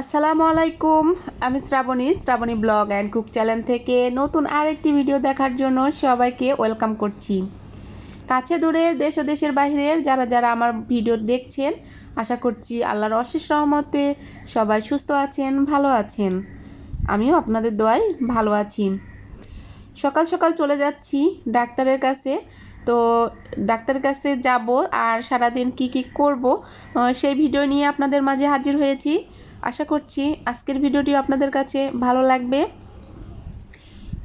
আসসালামু আলাইকুম, আমি Srabani Srabani blog and cook channel থেকে নতুন আরেকটি ভিডিও দেখার জন্য সবাইকে ওয়েলকাম করছি। কাছে দূরের দেশ ও দেশের বাইরের যারা যারা আমার ভিডিও দেখছেন, আশা করছি আল্লাহর অশেষ রহমতে সবাই সুস্থ আছেন, ভালো আছেন। আমিও আপনাদের দোয়ায় ভালো আছি। সকাল সকাল চলে যাচ্ছি ডাক্তারের কাছে। তো ডাক্তারের কাছে যাব আর সারাদিন কি কি করব সেই ভিডিও নিয়ে আপনাদের মাঝে হাজির হয়েছি। আশা করছি আজকের ভিডিওটি আপনাদের কাছে ভালো লাগবে।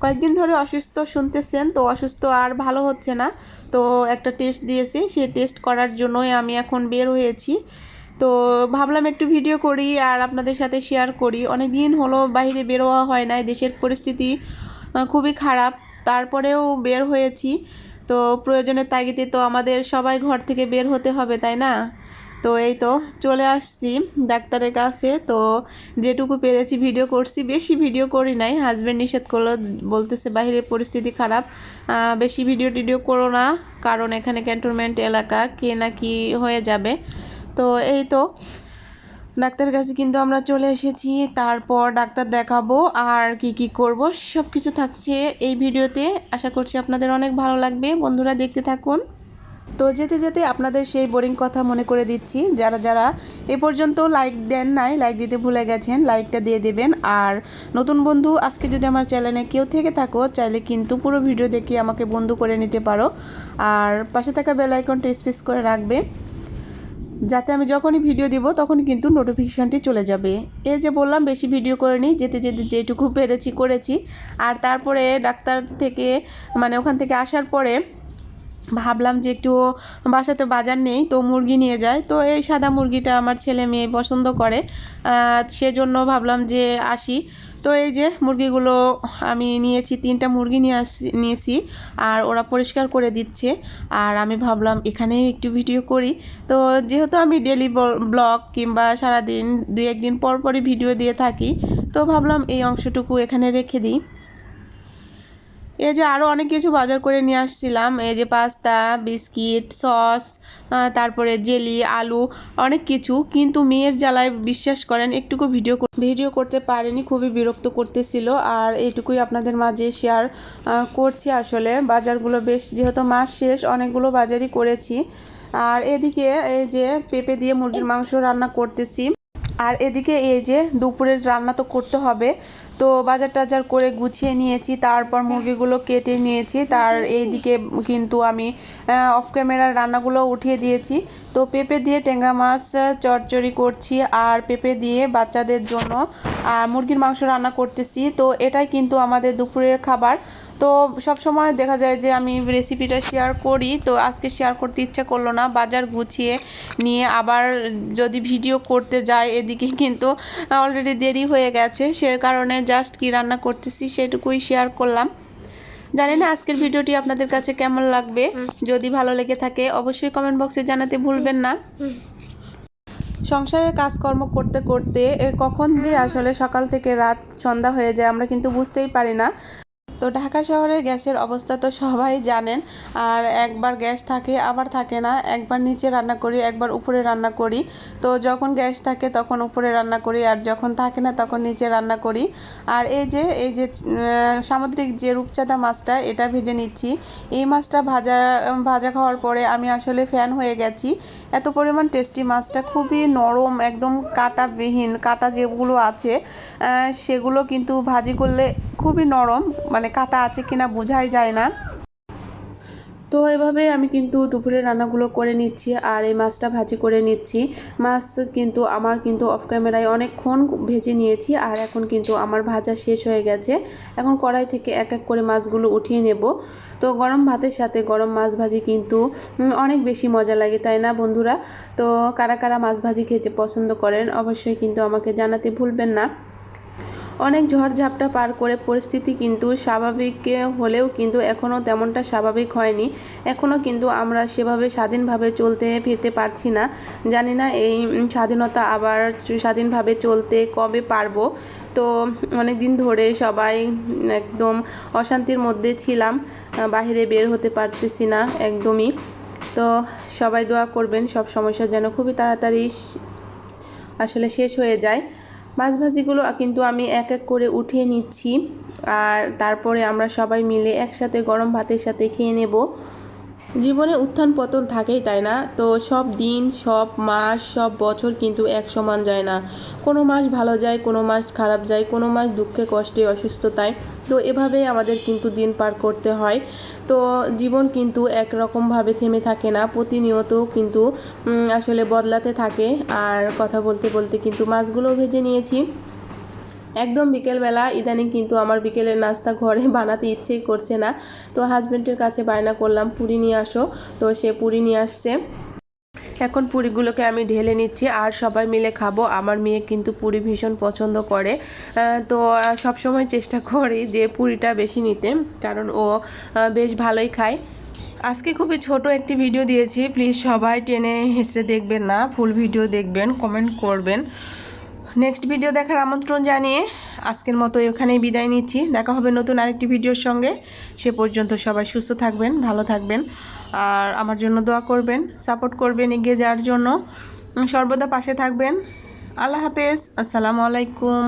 কয়েকদিন ধরে অসুস্থ শুনতেছেন, তো অসুস্থ আর ভালো হচ্ছে না। তো একটা টেস্ট দিয়েছি, সেই টেস্ট করার জন্যই আমি এখন বের হয়েছি। তো ভাবলাম একটু ভিডিও করি আর আপনাদের সাথে শেয়ার করি। অনেক দিন হলো বাইরে বেরোয়া হয় নাই, দেশের পরিস্থিতি খুবই খারাপ। তারপরেও বের হয়েছি। তো প্রয়োজনের তাগিদে তো আমাদের সবাই ঘর থেকে বের হতে হবে, তাই না? তো এই তো চলে আসছি ডাক্তারের কাছে। তো যেটুকু পেরেছি ভিডিও করছি, বেশি ভিডিও করি নাই। হাজব্যান্ড নিষেধ করল, বলতেছে বাইরের পরিস্থিতি খারাপ। বেশি ভিডিও টিডিও করো না, কারণ এখানে ক্যান্টনমেন্ট এলাকা, কে না কি হয়ে যাবে। তো এই তো ডাক্তারের কাছে কিন্তু আমরা চলে এসেছি, তারপর ডাক্তার দেখাবো আর কি কি করব সব কিছু থাকছে এই ভিডিওতে আশা করছি আপনাদের অনেক ভালো লাগবে। বন্ধুরা দেখতে থাকুন। তো যেতে যেতে আপনাদের সেই বোরিং কথা মনে করে দিচ্ছি। যারা যারা এ পর্যন্ত লাইক দেন নাই লাইক দিতে ভুলে গেছেন লাইকটা দিয়ে দেবেন। আর নতুন বন্ধু, আজকে যদি আমার চ্যানেলে কেউ থেকে থাকো, চাইলে কিন্তু পুরো ভিডিও দেখে আমাকে বন্ধু করে নিতে পারো। আর পাশে থাকা বেল আইকনটা স্পেস করে রাখবে। যাতে আমি যখনই ভিডিও দিব, তখনই কিন্তু নোটিফিকেশানটি চলে যাবে। এই যে বললাম, বেশি ভিডিও করে নিই, যেতে যেতে যেটুকু পেরেছি, করেছি। আর তারপরে ডাক্তার থেকে মানে ওখান থেকে আসার পরে ভাবলাম যে একটু বাসাতে বাজার নেই, তো মুরগি নিয়ে যায় তো এই সাদা মুরগিটা আমার ছেলে মেয়ে পছন্দ করে সেজন্য ভাবলাম যে আসি। তো এই যে মুরগিগুলো আমি নিয়েছি, তিনটা মুরগি নিয়ে আসছি নিয়েছি, আর ওরা পরিষ্কার করে দিচ্ছে। আর আমি ভাবলাম এখানেও একটু ভিডিও করি। তো যেহেতু আমি ডেলি ব্লগ কিংবা সারাদিন দুই একদিন পর পরই ভিডিও দিয়ে থাকি, তো ভাবলাম এই অংশটুকু এখানে রেখে দিই। এই যে আরও অনেক কিছু বাজার করে নিয়ে আসছিলাম। এই যে পাস্তা, বিস্কিট, সস তারপরে জেলি, আলু, অনেক কিছু। কিন্তু মেয়ের জ্বালায় বিশ্বাস করেন, একটুকু ভিডিও ভিডিও করতে পারেনি, খুবই বিরক্ত করতেছিল। আর এইটুকুই আপনাদের মাঝে শেয়ার করছি আসলে। বাজারগুলো বেশ, যেহেতু মাস শেষ, অনেকগুলো বাজারই করেছি। আর এদিকে এই যে পেঁপে দিয়ে মুরগির মাংস রান্না করতেছি। আর এদিকে এই যে দুপুরের রান্না তো করতে হবে। তো বাজার টাজার করে গুছিয়ে নিয়েছি তারপর মুরগিগুলো কেটে নিয়েছি তার এইদিকে কিন্তু আমি অফ ক্যামেরার রান্নাগুলো উঠিয়ে দিয়েছি। তো পেঁপে দিয়ে ট্যাংরা মাছ আহ, চচ্চড়ি করছি আর পেঁপে দিয়ে বাচ্চাদের জন্য মুরগির মাংস রান্না করতেছি। তো এটাই কিন্তু আমাদের দুপুরের খাবার। তো সব সময় দেখা যায় যে আমি রেসিপিটা শেয়ার করি তো আজকে শেয়ার করতে ইচ্ছা করল না। বাজার গুছিয়ে নিয়ে আবার যদি ভিডিও করতে যাই এদিকে কিন্তু অলরেডি দেরি হয়ে গেছে। সে কারণে জাস্ট কি রান্না করতেছি সেটুকুই শেয়ার করলাম। জানি না আজকের ভিডিওটি আপনাদের কাছে কেমন লাগবে। যদি ভালো লেগে থাকে অবশ্যই কমেন্ট বক্সে জানাতে ভুলবেন না। সংসারের কাজকর্ম করতে করতে কখন যে আসলে সকাল থেকে রাত সন্ধ্যা হয়ে যায় আমরা কিন্তু বুঝতেই পারি না। তো ঢাকা শহরের গ্যাসের অবস্থা তো সবাই জানেন। আর একবার গ্যাস থাকে, আবার থাকে না। একবার নিচে রান্না করি, একবার উপরে রান্না করি। তো যখন গ্যাস থাকে, তখন উপরে রান্না করি। আর যখন থাকে না, তখন নিচে রান্না করি। আর এই যে এই যে সামুদ্রিক যে রূপচাঁদা মাছটা, এটা ভেজে নিচ্ছি। এই মাছটা ভাজা ভাজা খাওয়ার পরে আমি আসলে ফ্যান হয়ে গেছি। এত পরিমাণ টেস্টি মাছটা, খুবই নরম, একদম কাটাবিহীন, কাটা যেগুলো আছে সেগুলো কিন্তু ভাজি করলে খুবই নরম মানে কাটা আছে কিনা বোঝাই যায় না। তো এভাবে আমি কিন্তু দুপুরে রান্নাগুলো করে নিচ্ছি আর এই মাছটা ভাজি করে নিচ্ছি। মাছ কিন্তু আমার কিন্তু অফ ক্যামেরায় অনেকক্ষণ ভেজে নিয়েছি আর এখন কিন্তু আমার ভাজা শেষ হয়ে গেছে। এখন কড়াই থেকে এক এক করে মাছগুলো উঠিয়ে নেব। তো গরম ভাতের সাথে গরম মাছ ভাজি কিন্তু অনেক বেশি মজা লাগে, তাই না বন্ধুরা? তো কারা কারা মাছ ভাজি খেতে পছন্দ করেন অবশ্যই কিন্তু আমাকে জানাতে ভুলবেন না। অনেক ঝড়ঝাপটা পার করে পরিস্থিতি কিন্তু স্বাভাবিক হলেও কিন্তু এখনও তেমনটা স্বাভাবিক হয়নি। এখনও কিন্তু আমরা সেভাবে স্বাধীনভাবে চলতে ফিরতে পারছি না। জানি না এই স্বাধীনতা আবার স্বাধীনভাবে চলতে কবে পারব। তো অনেক দিন ধরে সবাই একদম অশান্তির মধ্যে ছিলাম বাইরে বের হতে পারতেছি না একদমই। তো সবাই দোয়া করবেন, সব সমস্যা যেন খুবই তাড়াতাড়ি আসলে শেষ হয়ে যায়। মাছ ভাজিগুলো কিন্তু আমি এক এক করে উঠিয়ে নিচ্ছি। আর তারপরে আমরা সবাই মিলে একসাথে গরম ভাতের সাথে খেয়ে নেব। জীবনে উত্থান পতন থাকেই তাই না? তো সব দিন, সব মাস, সব বছর কিন্তু এক সমান যায় না। কোনো মাস ভালো যায়, কোনো মাস খারাপ যায়, কোনো মাস দুঃখে, কষ্টে, অসুস্থতায়। তো এভাবেই আমাদের কিন্তু দিন পার করতে হয়। তো জীবন কিন্তু একরকমভাবে থেমে থাকে না প্রতিনিয়ত কিন্তু আসলে বদলাতে থাকে। আর কথা বলতে বলতে কিন্তু মাছগুলোও ভেজে নিয়েছি। একদম বিকেলবেলা, ইদানিং কিন্তু আমার বিকেলের নাস্তা ঘরে বানাতে ইচ্ছেই করছে না। তো হাজব্যান্ডের কাছে বায়না করলাম, পুরি নিয়ে আসো। তো সে পুরি নিয়ে আসছে। এখন পুরিগুলোকে আমি ঢেলে নিচ্ছি, আর সবাই মিলে খাব। আমার মেয়ে কিন্তু পুরি ভীষণ পছন্দ করে। তো সব সময় চেষ্টা করি যে পুরিটা বেশি নিতে, কারণ ও বেশ ভালোই খায়। আজকে খুবই ছোট একটি ভিডিও দিয়েছি। প্লিজ সবাই টেনে হেসড়ে দেখবেন না, ফুল ভিডিও দেখবেন, কমেন্ট করবেন। নেক্সট ভিডিও দেখার আমন্ত্রণ জানিয়ে আজকের মতো এখানেই বিদায় নিচ্ছি। দেখা হবে নতুন আরেকটি ভিডিওর সঙ্গে। সে পর্যন্ত সবাই সুস্থ থাকবেন, ভালো থাকবেন আর আমার জন্য দোয়া করবেন, সাপোর্ট করবেন, এগিয়ে যাওয়ার জন্য। সর্বদা পাশে থাকবেন। আল্লাহ হাফেজ। আসসালামু আলাইকুম।